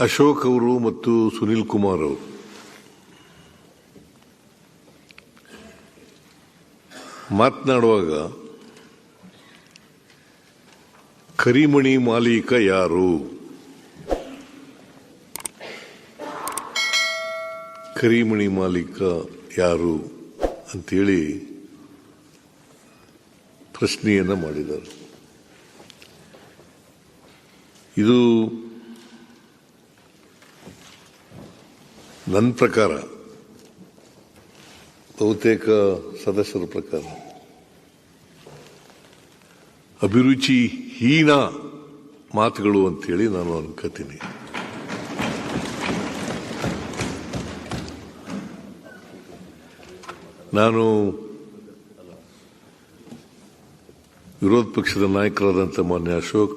ಅಶೋಕ್ ಅವರು ಮತ್ತು ಸುನಿಲ್ ಕುಮಾರ್ ಅವರು. ಮಾತನಾಡುವಾಗ, ಕರಿಮಣಿ ಮಾಲೀಕ ಯಾರು? ಕರಿಮಣಿ ಮಾಲೀಕ ಯಾರು? ಅಂತೇಳಿ ಪ್ರಶ್ನೆಯನ್ನು ಮಾಡಿದರು ಇದು ನನ್ನ ಪ್ರಕಾರ, ಬಹುತೇಕ ಸದಸ್ಯರ ಪ್ರಕಾರ ಅಭಿರುಚಿ ಹೀನ ಮಾತುಗಳು ಅಂತೇಳಿ ನಾನು ಅನ್ಕೋತೀನಿ. ನಾನು ವಿರೋಧ ಪಕ್ಷದ ನಾಯಕರಾದಂಥ ಮಾನ್ಯ ಅಶೋಕ್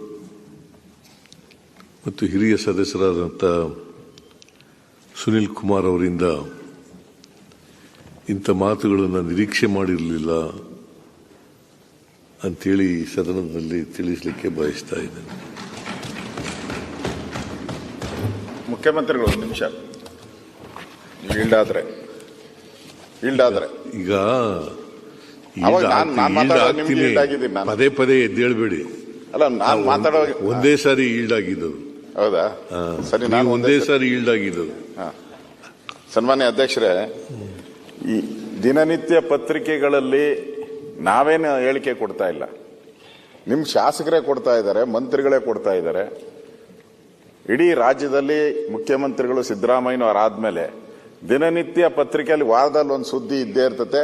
ಮತ್ತು ಹಿರಿಯ ಸದಸ್ಯರಾದಂಥ ಸುನಿಲ್ ಕುಮಾರ್ ಅವರಿಂದ ಇಂಥ ಮಾತುಗಳನ್ನು ನಿರೀಕ್ಷೆ ಮಾಡಿರಲಿಲ್ಲ ಅಂತೇಳಿ ಸದನದಲ್ಲಿ ತಿಳಿಸಲಿಕ್ಕೆ ಬಯಸ್ತಾ ಇದ್ದೇನೆ. ಮುಖ್ಯಮಂತ್ರಿಗಳು ಒಂದು ನಿಮಿಷ. ಈಲ್ಡಾದ್ರೆ. ಈಲ್ಡಾದ್ರೆ. ಈಗ. ಪದೇ ಪದೇ ಎದ್ದೇಳ್ಬೇಡಿ. ಅಲ್ಲ ನಾನು ಮಾತಾಡೋ ಒಂದೇ ಸಾರಿ ಈಲ್ಡ್ ಆಗಿದ್ದು ಹೌದಾ. ಸರಿ ನಾನು ಒಂದೇ ಸಾರಿ ಈಲ್ಡ್ ಆಗಿದ್ದು ಸನ್ಮಾನ್ಯ ಅಧ್ಯಕ್ಷರೇ ಈ ದಿನನಿತ್ಯ ಪತ್ರಿಕೆಗಳಲ್ಲಿ ನಾವೇನು ಹೇಳಿಕೆ ಕೊಡ್ತಾ ಇಲ್ಲ. ನಿಮ್ ಶಾಸಕರೇ ಕೊಡ್ತಾ ಇದ್ದಾರೆ ಮಂತ್ರಿಗಳೇ ಕೊಡ್ತಾ ಇದ್ದಾರೆ. ಇಡೀ ರಾಜ್ಯದಲ್ಲಿ ಮುಖ್ಯಮಂತ್ರಿಗಳು ಸಿದ್ದರಾಮಯ್ಯನವರಾದ್ಮೇಲೆ ದಿನನಿತ್ಯ ಪತ್ರಿಕೆಯಲ್ಲಿ ವಾರದಲ್ಲಿ ಒಂದು ಸುದ್ದಿ ಇದ್ದೇ ಇರ್ತತೆ.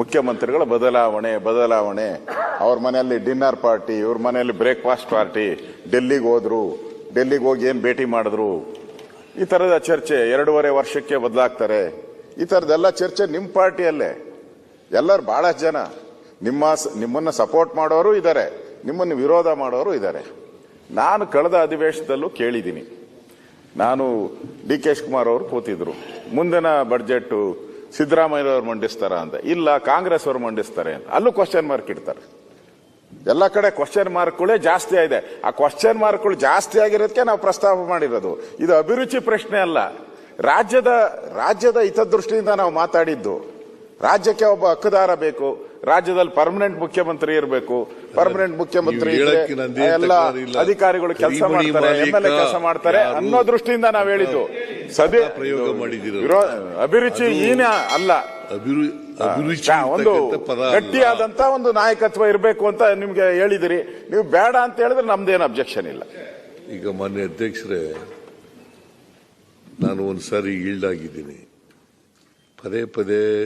ಮುಖ್ಯಮಂತ್ರಿಗಳ ಬದಲಾವಣೆ ಬದಲಾವಣೆ. ಅವ್ರ ಮನೆಯಲ್ಲಿ ಡಿನ್ನರ್ ಪಾರ್ಟಿ ಇವ್ರ ಮನೆಯಲ್ಲಿ ಬ್ರೇಕ್ಫಾಸ್ಟ್ ಪಾರ್ಟಿ ಡೆಲ್ಲಿಗೆ ಹೋದ್ರು. ಡೆಲ್ಲಿಗೆ ಹೋಗಿ ಏನು ಭೇಟಿ ಮಾಡಿದ್ರು? ಈ ಥರದ ಚರ್ಚೆ ಎರಡೂವರೆ ವರ್ಷಕ್ಕೆ ಬದಲಾಗ್ತಾರೆ. ಈ ಥರದ್ದೆಲ್ಲ ಚರ್ಚೆ ನಿಮ್ಮ ಪಾರ್ಟಿಯಲ್ಲೇ. ಎಲ್ಲರೂ ಭಾಳಷ್ಟು ಜನ. ನಿಮ್ಮ ನಿಮ್ಮನ್ನು ಸಪೋರ್ಟ್ ಮಾಡೋರು ಇದ್ದಾರೆ ನಿಮ್ಮನ್ನು ವಿರೋಧ ಮಾಡೋರು ಇದ್ದಾರೆ ನಾನು ಕಳೆದ ಅಧಿವೇಶನದಲ್ಲೂ ಕೇಳಿದ್ದೀನಿ. ನಾನು ಡಿ ಕೆ ಶಿವಕುಮಾರ್ ಅವರು ಕೂತಿದ್ರು. ಮುಂದಿನ ಬಡ್ಜೆಟ್ಟು ಸಿದ್ದರಾಮಯ್ಯವ್ರು ಮಂಡಿಸ್ತಾರ ಅಂತ. ಇಲ್ಲ, ಕಾಂಗ್ರೆಸ್ ಅವರು ಮಂಡಿಸ್ತಾರೆ ಅಂತ. ಅಲ್ಲೂ ಕ್ವಶನ್ ಮಾರ್ಕ್ ಇಡ್ತಾರೆ. ಎಲ್ಲ ಕಡೆ ಕ್ವಶನ್ ಮಾರ್ಕ್ಗಳೇ ಜಾಸ್ತಿ ಆಗಿದೆ. ಆ ಕ್ವಶನ್ ಮಾರ್ಕ್ಗಳು ಜಾಸ್ತಿ ಆಗಿರೋದಕ್ಕೆ ನಾವು ಪ್ರಸ್ತಾಪ ಮಾಡಿರೋದು. ಇದು ಅಭಿರುಚಿ ಪ್ರಶ್ನೆ ಅಲ್ಲ. ರಾಜ್ಯದ ರಾಜ್ಯದ ಹಿತದೃಷ್ಟಿಯಿಂದ ನಾವು ಮಾತಾಡಿದ್ದು. ರಾಜ್ಯಕ್ಕೆ ಒಬ್ಬ ಹಕ್ಕುದಾರ ಬೇಕು. ರಾಜ್ಯದಲ್ಲಿ ಪರ್ಮನೆಂಟ್ ಮುಖ್ಯಮಂತ್ರಿ ಇರಬೇಕು. ಪರ್ಮನೆಂಟ್ ಮುಖ್ಯಮಂತ್ರಿ ಎಲ್ಲ ಅಧಿಕಾರಿಗಳು ಕೆಲಸ ಮಾಡ್ತಾರೆ ಎಂ ಎಲ್ ಎ ಕೆಲಸ ಮಾಡ್ತಾರೆ ಅನ್ನೋ ದೃಷ್ಟಿಯಿಂದ ನಾವು ಹೇಳಿದ್ದು. ಸದ್ಯ ಅಭಿರುಚಿ ಈನ ಅಲ್ಲ. ಒಂದು. ಗಟ್ಟಿಯಾದಂತ ಒಂದು ನಾಯಕತ್ವ ಇರಬೇಕು ಅಂತ ನಿಮ್ಗೆ ಹೇಳಿದಿರಿ. ನೀವು ಬೇಡ ಅಂತ ಹೇಳಿದ್ರೆ ನಮ್ದೇನು ಅಬ್ಜೆಕ್ಷನ್ ಇಲ್ಲ. ಈಗ ಮಾನ್ಯ ಅಧ್ಯಕ್ಷರೇ ನಾನು ಒಂದು ಸಾರಿ ಈಲ್ಡ್ ಆಗಿದ್ದೀನಿ ಪದೇ ಪದೇ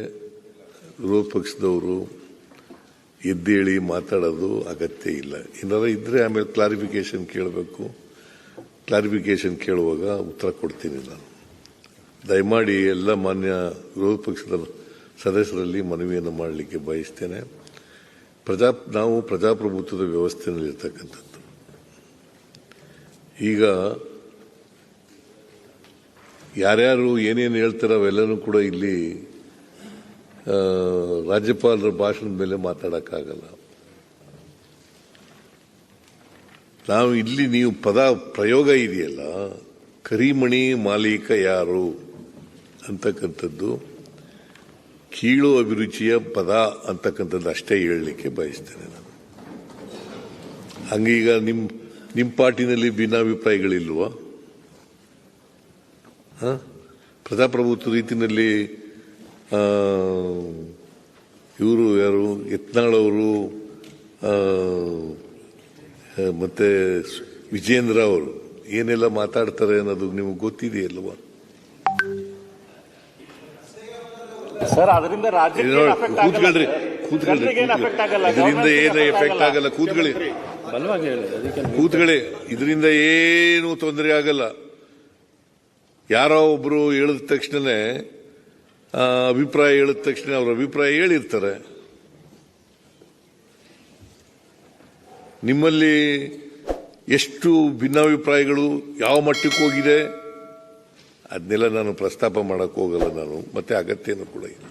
ವಿರೋಧ ಪಕ್ಷದವರು ಎದ್ದೇಳಿ ಮಾತಾಡೋದು ಅಗತ್ಯ ಇಲ್ಲ. ಏನಾರ ಇದ್ರೆ ಆಮೇಲೆ ಕ್ಲಾರಿಫಿಕೇಶನ್ ಕೇಳಬೇಕು. ಕ್ಲಾರಿಫಿಕೇಶನ್ ಕೇಳುವಾಗ ಉತ್ತರ ಕೊಡ್ತೀನಿ ನಾನು. ದಯಮಾಡಿ ಎಲ್ಲ ಮಾನ್ಯ ವಿರೋಧ ಪಕ್ಷದ ಸದಸ್ಯರಲ್ಲಿ ಮನವಿಯನ್ನು ಮಾಡಲಿಕ್ಕೆ ಬಯಸ್ತೇನೆ. ಪ್ರಜಾ, ನಾವು ಪ್ರಜಾಪ್ರಭುತ್ವದ ವ್ಯವಸ್ಥೆಯಲ್ಲಿ ಇರ್ತಕ್ಕಂಥದ್ದು ಈಗ ಯಾರ್ಯಾರು ಏನೇನು ಹೇಳ್ತಾರೋ ಅವೆಲ್ಲನೂ ಕೂಡ ಇಲ್ಲಿ ರಾಜ್ಯಪಾಲರ ಭಾಷಣದ ಮೇಲೆ ಮಾತಾಡೋಕ್ಕಾಗಲ್ಲ. ನಾವು ಇಲ್ಲಿ ನೀವು ಪದ, ಪ್ರಯೋಗ ಇದೆಯಲ್ಲ, ಕರಿಮಣಿ ಮಾಲೀಕ ಯಾರು ಅಂತಕ್ಕಂಥದ್ದು. ಕೀಳು ಅಭಿರುಚಿಯ ಪದ ಅಂತಕ್ಕಂಥದ್ದು ಅಷ್ಟೇ ಹೇಳಲಿಕ್ಕೆ ಬಯಸ್ತೇನೆ ನಾನು. ಹಂಗೀಗ ನಿಮ್ಮ ನಿಮ್ಮ ಪಾರ್ಟಿನಲ್ಲಿ ಭಿನ್ನಾಭಿಪ್ರಾಯಗಳಿಲ್ವ? ಪ್ರಜಾಪ್ರಭುತ್ವ ರೀತಿಯಲ್ಲಿ ಇವರು ಯಾರು? ಯತ್ನಾಳವರು ಮತ್ತೆ ವಿಜೇಂದ್ರ ಅವರು ಏನೆಲ್ಲ ಮಾತಾಡ್ತಾರೆ ಅನ್ನೋದು ನಿಮಗೆ ಗೊತ್ತಿದೆಯಲ್ವಾ? ಸರ್ ಅದರಿಂದ ರಾಜ್ಯಕ್ಕೆ ಆಗಲ್ಲ? ಕೂತ್ಕೊಳ್ರಿ ಇದರಿಂದ ಏನು ಎಫೆಕ್ಟ್ ಆಗಲ್ಲ? ಕೂತ್ಕೊಳ್ಳಿ ಬಲವಾಗಿ ಹೇಳಿ ಅದಕ್ಕೆ ಕೂತ್ಕೊಳ್ಳಿ ಇದರಿಂದ ಏನು ತೊಂದರೆ ಆಗಲ್ಲ. ಯಾರೋ ಒಬ್ರು ಹೇಳಿದ ತಕ್ಷಣನೇ ಆ, ಅಭಿಪ್ರಾಯ ಹೇಳಿದ ತಕ್ಷಣ ಅವ್ರ ಅಭಿಪ್ರಾಯ ಹೇಳಿರ್ತಾರೆ. ನಿಮ್ಮಲ್ಲಿ ಎಷ್ಟು ಭಿನ್ನಾಭಿಪ್ರಾಯಗಳು ಯಾವ ಮಟ್ಟಕ್ಕೆ ಹೋಗಿದೆ? ಅದನ್ನೆಲ್ಲ ನಾನು ಪ್ರಸ್ತಾಪ ಮಾಡೋಕ್ಕೆ ಹೋಗಲ್ಲ ನಾನು ಮತ್ತೆ ಅಗತ್ಯನೂ ಕೂಡ ಇಲ್ಲ.